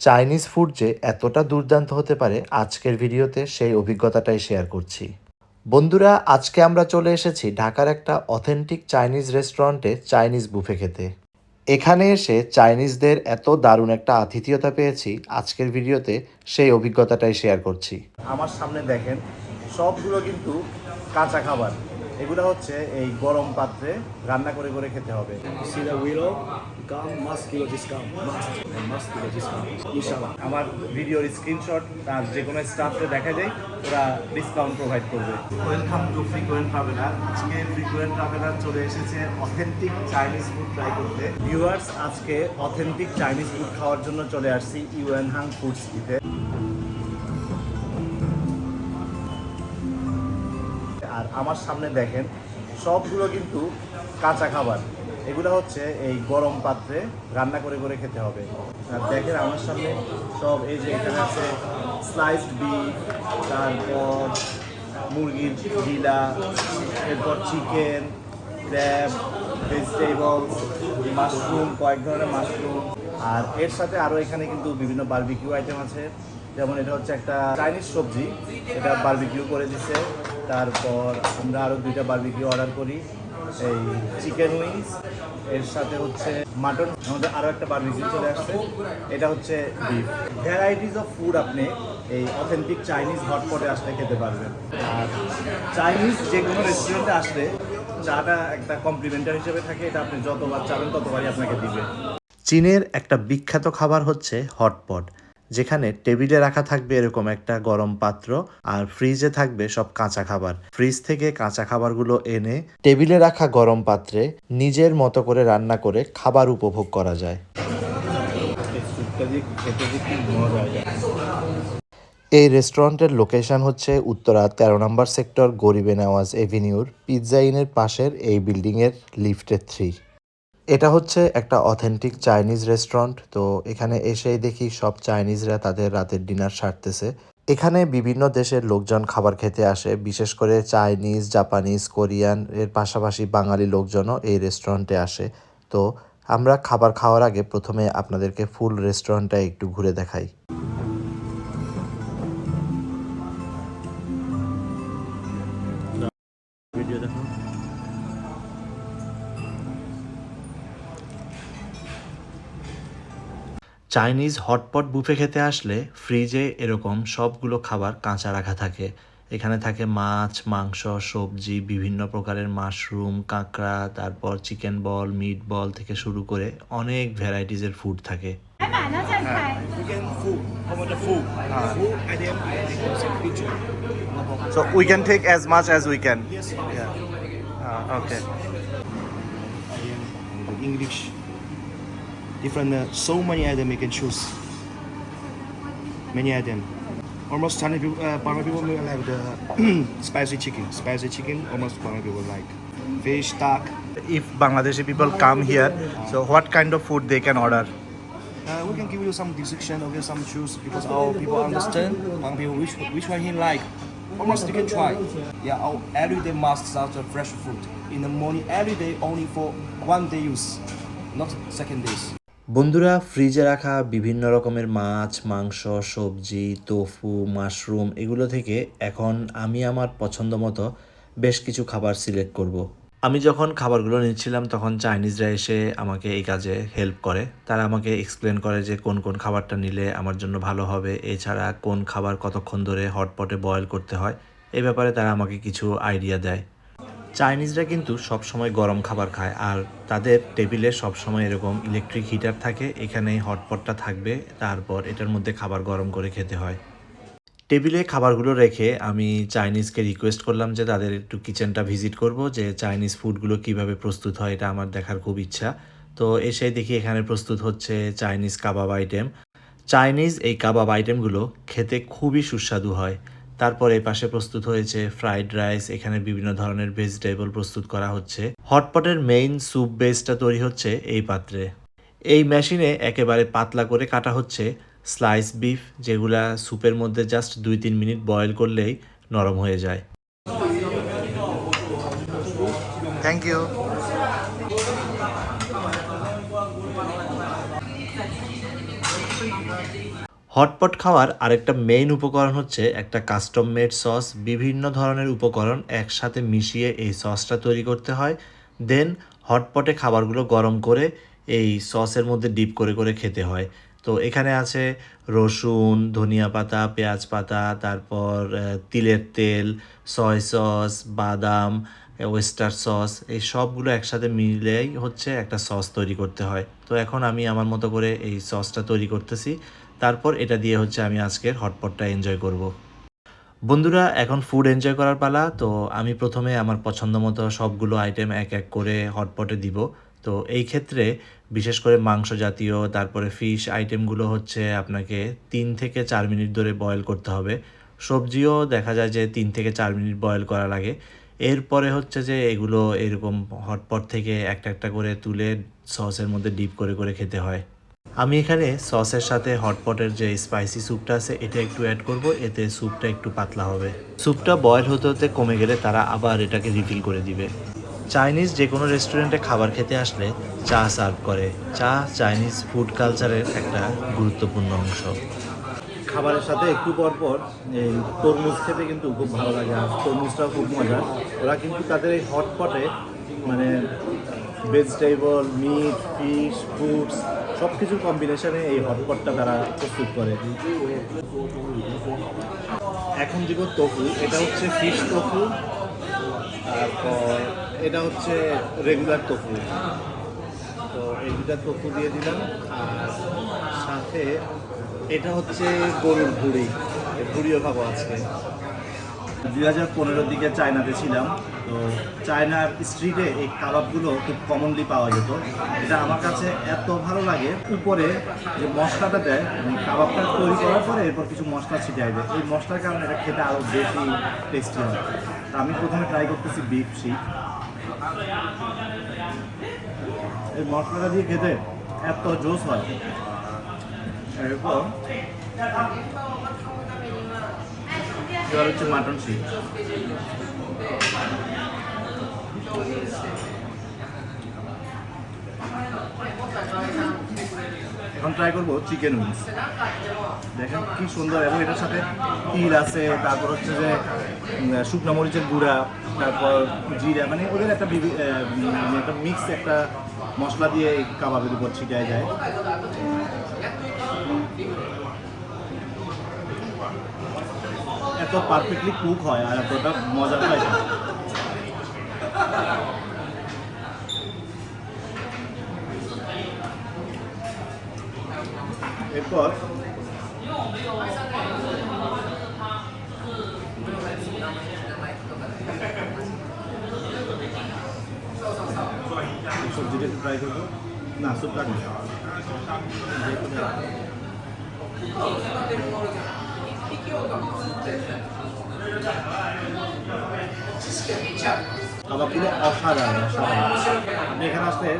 Chinese food যে এতটা দুর্দান্ত হতে পারে, আজকের ভিডিওতে সেই অভিজ্ঞতাটাই শেয়ার করছি। বন্ধুরা, আজকে আমরা চলে এসেছি ঢাকার একটা অথেন্টিক চাইনিজ রেস্টুরেন্টে চাইনিজ বুফে খেতে। এখানে এসে চাইনিজদের এত দারুণ একটা আতিথিয়তা পেয়েছি, আজকের ভিডিওতে সেই অভিজ্ঞতাটাই শেয়ার করছি। আমার সামনে দেখেন, সবগুলো কিন্তু কাঁচা খাবার। এগুলো হচ্ছে এই গরম পাত্রে রান্না করে করে খেতে হবে। And must kilo আমার ভিডিওর স্ক্রিনশট তার যে কোনো স্টাফকে দেখা যায় ওরা ডিসকাউন্ট প্রোভাইড করবে। ওয়েলকাম টু ফ্রিকোয়েন্ট ট্রাভেলার আজকে ফ্রিকোয়েন্ট ট্রাভেলার চলে এসেছে অথেন্টিক চাইনিজ ফুড ট্রাই করতে। ভিউয়ার্স আজকে অথেন্টিক চাইনিজ ফুড খাওয়ার জন্য চলে আসছি ইউএন হাং ফুডস ইতে আমার সামনে দেখেন, সবগুলো কিন্তু কাঁচা খাবার। এগুলো হচ্ছে এই গরম পাত্রে রান্না করে করে খেতে হবে। আর দেখেন আমার সামনে সব এই যে এখানে আছে স্লাইসড বিফ তারপর মুরগির ডিলা এরপর চিকেন ক্র্যাব ভেজিটেবলস মাশরুম কয়েক ধরনের মাশরুম আর এর সাথে আরও এখানে কিন্তু বিভিন্ন বারবিকিউ আইটেম আছে। যেমন এটা হচ্ছে একটা চাইনিজ সবজি, এটা বারবিকিউ করে দিছে। তারপর আমরা আরও দুইটা বারবিকিউ অর্ডার করি, এই চিকেন উইংস এর সাথে হচ্ছে মাটন আমাদের আরও একটা বারবিকিউ চলে আসছে, এটা হচ্ছে বিফ ভ্যারাইটিস অফ ফুড আপনি এই অথেন্টিক চাইনিজ হটপটে আসলে খেতে পারবেন। আর চাইনিজ যে কোনো রেস্টুরেন্টে আসলে চাটা একটা কমপ্লিমেন্টারি হিসেবে থাকে, এটা আপনি যতবার চাবেন ততবারই আপনাকে দিবে। চীনের একটা বিখ্যাত খাবার হচ্ছে হটপট যেখানে টেবিলে রাখা থাকবে এরকম একটা গরম পাত্র আর ফ্রিজে থাকবে সব কাঁচা খাবার। ফ্রিজ থেকে কাঁচা খাবারগুলো এনে টেবিলে রাখা গরম পাত্রে নিজের মতো করে রান্না করে খাবার উপভোগ করা যায়। এই রেস্টুরেন্টের লোকেশন হচ্ছে উত্তরা তেরো নম্বর সেক্টর গরিবে নেওয়াজ এভিনিউর, পিৎজা ইনের পাশের এই বিল্ডিংয়ের লিফটের থ্রি। এটা হচ্ছে একটা অথেন্টিক চাইনিজ রেস্টুরেন্ট তো এখানে এসেই দেখি সব চাইনিজরা তাদের রাতের ডিনার সারতেছে। এখানে বিভিন্ন দেশের লোকজন খাবার খেতে আসে, বিশেষ করে চাইনিজ জাপানিজ কোরিয়ান এর পাশাপাশি বাঙালি লোকজনও এই রেস্টুরেন্টে আসে। তো আমরা খাবার খাওয়ার আগে প্রথমে আপনাদেরকে ফুল রেস্টুরেন্টটা একটু ঘুরে দেখাই। চাইনিজ হটপট বুফে খেতে আসলে ফ্রিজে এরকম সবগুলো খাবার কাঁচা রাখা থাকে। এখানে থাকে মাছ মাংস সবজি বিভিন্ন প্রকারের মাশরুম কাঁকড়া তারপর চিকেন বল মিট বল থেকে শুরু করে অনেক ভ্যারাইটিজের ফুড থাকে। English. Different, uh, so many items you can choose. Many items. Almost Chinese people, uh, Bangla people may like the spicy chicken. Spicy chicken, almost Bangla people like. Fish, duck. If Bangladeshi people come here, so what kind of food they can order? Uh, we can give you some decision, okay, some choose because our people understand Bangla people which which one he like. Almost you can try. Yeah, our everyday must start fresh food. In the morning, every day only for one day use, not second days. বন্ধুরা, ফ্রিজে রাখা বিভিন্ন রকমের মাছ, মাংস, সবজি তোফু mushroom এগুলো থেকে এখন আমি আমার পছন্দ মতো বেশ কিছু খাবার সিলেক্ট করব। আমি যখন খাবারগুলো নিচ্ছিলাম, তখন চাইনিজরা এসে আমাকে এই কাজে হেল্প করে। তারা আমাকে এক্সপ্লেন করে যে কোন কোন খাবারটা নিলে আমার জন্য ভালো হবে। এছাড়া কোন খাবার কতক্ষণ ধরে হটপটে বয়েল করতে হয় এই ব্যাপারে তারা আমাকে কিছু আইডিয়া দেয়। চাইনিজরা কিন্তু সব সময় গরম খাবার খায় আর তাদের টেবিলে সব সময় এরকম ইলেকট্রিক হিটার থাকে এখানে হটপটটা থাকবে, তারপর এটার মধ্যে খাবার গরম করে খেতে হয়। টেবিলে খাবারগুলো রেখে আমি চাইনিজকে রিকোয়েস্ট করলাম যে তাদের একটু কিচেনটা ভিজিট করব, যে চাইনিজ ফুডগুলো কীভাবে প্রস্তুত হয় এটা আমার দেখার খুব ইচ্ছা। তো এসে দেখি এখানে প্রস্তুত হচ্ছে চাইনিজ কাবাব আইটেম চাইনিজ এই কাবাব আইটেমগুলো খেতে খুবই সুস্বাদু হয়। তারপর পাশে প্রস্তুত হয়েছে ফ্রাইড রাইস, এখানে বিভিন্ন ধরনের ভেজিটেবল প্রস্তুত করা হচ্ছে। হটপটের মেইন স্যুপ বেসটা তৈরি হচ্ছে এই পাত্রে। এই মেশিনে একেবারে পাতলা করে কাটা হচ্ছে স্লাইস বিফ যেগুলা স্যুপের মধ্যে জাস্ট দুই তিন মিনিট বয়েল করলেই নরম হয়ে যায়। Thank you. হটপট খাওয়ার আরেকটা মেইন উপকরণ হচ্ছে একটা কাস্টম মেড সস বিভিন্ন ধরনের উপকরণ একসাথে মিশিয়ে এই সসটা তৈরি করতে হয়। দেন হটপটে খাবারগুলো গরম করে এই সসের মধ্যে ডিপ করে করে খেতে হয়। তো এখানে আছে রসুন, ধনিয়া পাতা, পেঁয়াজ পাতা, তারপর তিলের তেল সয় সস বাদাম ওয়েস্টার সস এই সবগুলো একসাথে মিলেই হচ্ছে একটা সস তৈরি করতে হয়। তো এখন আমি আমার মতো করে এই সসটা তৈরি করতেছি। তারপর এটা দিয়ে হচ্ছে আমি আজকের হটপটটা এনজয় করব। বন্ধুরা, এখন ফুড এনজয় করার পালা, তো আমি প্রথমে আমার পছন্দ মতো সবগুলো আইটেম এক এক করে হটপটে দিব। তো এই ক্ষেত্রে বিশেষ করে মাংস জাতীয়, তারপরে ফিশ আইটেমগুলো হচ্ছে আপনাকে তিন থেকে চার মিনিট ধরে বয়েল করতে হবে। সবজিও দেখা যায় যে তিন থেকে চার মিনিট বয়েল করা লাগে। এরপরে হচ্ছে যে এগুলো এরকম হটপট থেকে একটা একটা করে তুলে সসের মধ্যে ডিপ করে করে খেতে হয়। আমি এখানে সসের সাথে হটপটের যে স্পাইসি স্যুপটা আছে, এটা একটু অ্যাড করব, এতে স্যুপটা একটু পাতলা হবে। স্যুপটা বয়েল হতে হতে কমে গেলে তারা আবার এটাকে রিফিল করে দিবে। চাইনিজ যে কোনো রেস্টুরেন্টে খাবার খেতে আসলে চা সার্ভ করে। চা চাইনিজ ফুড কালচারের একটা গুরুত্বপূর্ণ অংশ। খাবারের সাথে একটু পর পর এই তরমুজ খেতে কিন্তু খুব ভালো লাগে, আর তরমুজটাও খুব মজার ওরা কিন্তু তাদের এই হটপটে মানে ভেজিটেবল মিট ফিশ ফ্রুটস সব কিছুর কম্বিনেশনে এই হটপটটা তারা প্রস্তুত করে। এখন দিব তফু এটা হচ্ছে ফিশ তফু তারপর এটা হচ্ছে রেগুলার তফু তো এই দুটা তফু দিয়ে দিলাম, আর সাথে এটা হচ্ছে গরুর ভুড়ি ভুড়িও খাব আজকে। দুই হাজার পনেরোর দিকে চায়নাতে ছিলাম, তো চায়নার স্ট্রিটে এই কাবাবগুলো খুব কমনলি পাওয়া যেত। এটা আমার কাছে এত ভালো লাগে, উপরে যে মশলাটা দেয় মানে কাবাবটা তৈরি করার পরে এরপর কিছু মশলা ছিটাই দেয়। এই মশলার কারণে এটা খেতে আরও বেশি টেস্টি হয়। তা আমি প্রথমে ট্রাই করতেছি বিফ শিক এই মশলাটা দিয়ে খেতে এত জোস হয়। এরপর এবার হচ্ছে মাটন শিক এখন ট্রাই করব চিকেন উইংস দেখেন কি সুন্দর, এবং এটার সাথে তিল আছে, তারপর হচ্ছে যে শুকনো মরিচের গুঁড়া, তারপর জিরা মানে ওদের একটা একটা মিক্স একটা মশলা দিয়ে কাবাবের উপর ছিটায় যায় এত পারফেক্টলি কুক হয় আর এতটা মজার হয় না। এরপর এই সবজিটা একটু ট্রাই করব না স্যুপটা না কাবাবগুলো অসাধারণ আপনি এখানে আসলে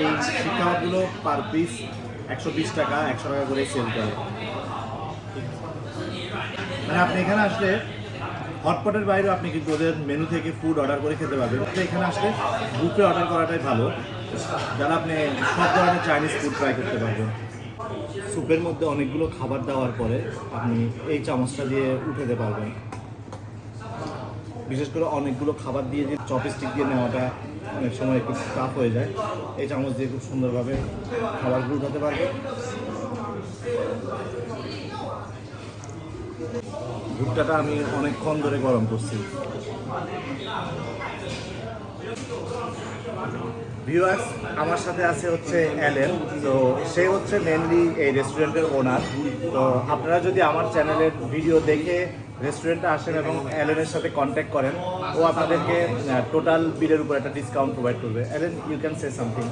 এই শিক কাবাবগুলো পার পিস একশো বিশ টাকা, একশো টাকা সেল মানে আপনি এখানে আসলে হটপটের বাইরেও আপনি কিন্তু ওদের মেনু থেকে ফুড অর্ডার করে খেতে পারবেন। এখানে আসলে বুফে অর্ডার করাটাই ভালো। যারা আপনি সব ধরনের চাইনিজ ফুড ট্রাই করতে পারবেন। স্যুপের মধ্যে অনেকগুলো খাবার দেওয়ার পরে আপনি এই চামচটা দিয়ে উঠাতে পারবেন। বিশেষ করে অনেকগুলো খাবার দিয়ে যে চপস্টিক দিয়ে নেওয়াটা অনেক সময় একটু টাফ হয়ে যায়। এই চামচ দিয়ে খুব সুন্দরভাবে খাবারগুলো উঠাতে পারবে ভুট্টাটা আমি অনেকক্ষণ ধরে গরম করছি। ভিউয়ার্স আমার সাথে আছে হচ্ছে অ্যালেন। তো সে হচ্ছে মেনলি এই রেস্টুরেন্টের ওনার তো আপনারা যদি আমার চ্যানেলের ভিডিও দেখে রেস্টুরেন্টে আসেন এবং অ্যালেনের সাথে কন্ট্যাক্ট করেন ও আপনাদেরকে টোটাল বিলের উপর একটা ডিসকাউন্ট প্রোভাইড করবে। Alan you can say something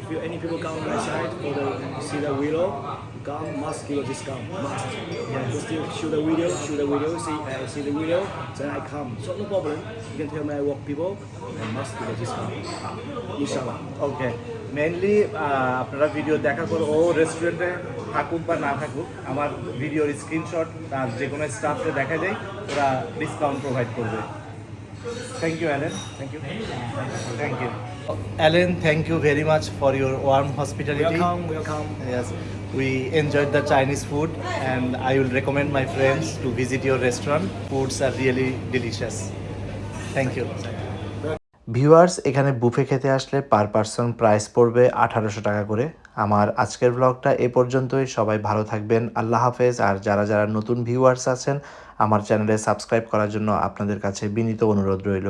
If you, any people come on my side for the see the video, come must give a discount. Must. Yeah, just you shoot the video, shoot the video, see uh, see the video, then I come. So no problem. You can tell my work people and must give a discount. Inshallah. Okay mainly আপনারা video দেখার পর ও রেস্টুরেন্টে থাকুক বা না থাকুক আমার ভিডিওর স্ক্রিনশট আর যে কোনো স্টাফকে দেখা যায় ওরা ডিসকাউন্ট প্রোভাইড করবে thank you Alan Thank you. Thank you Alan, thank you very much for your warm hospitality. Welcome, welcome. Yes, we enjoyed the Chinese food, and I will recommend my friends to visit your restaurant. Foods are really delicious. Thank you. Viewers এখানে buffet খেতে আসলে per person price পড়বে আঠারোশো টাকা করে আমার আজকের ব্লগটা এ পর্যন্তই সবাই ভালো থাকবেন আল্লাহ হাফেজ আর যারা যারা নতুন ভিউয়ার্স আছেন আমার চ্যানেলে সাবস্ক্রাইব করার জন্য আপনাদের কাছে বিনীত অনুরোধ রইল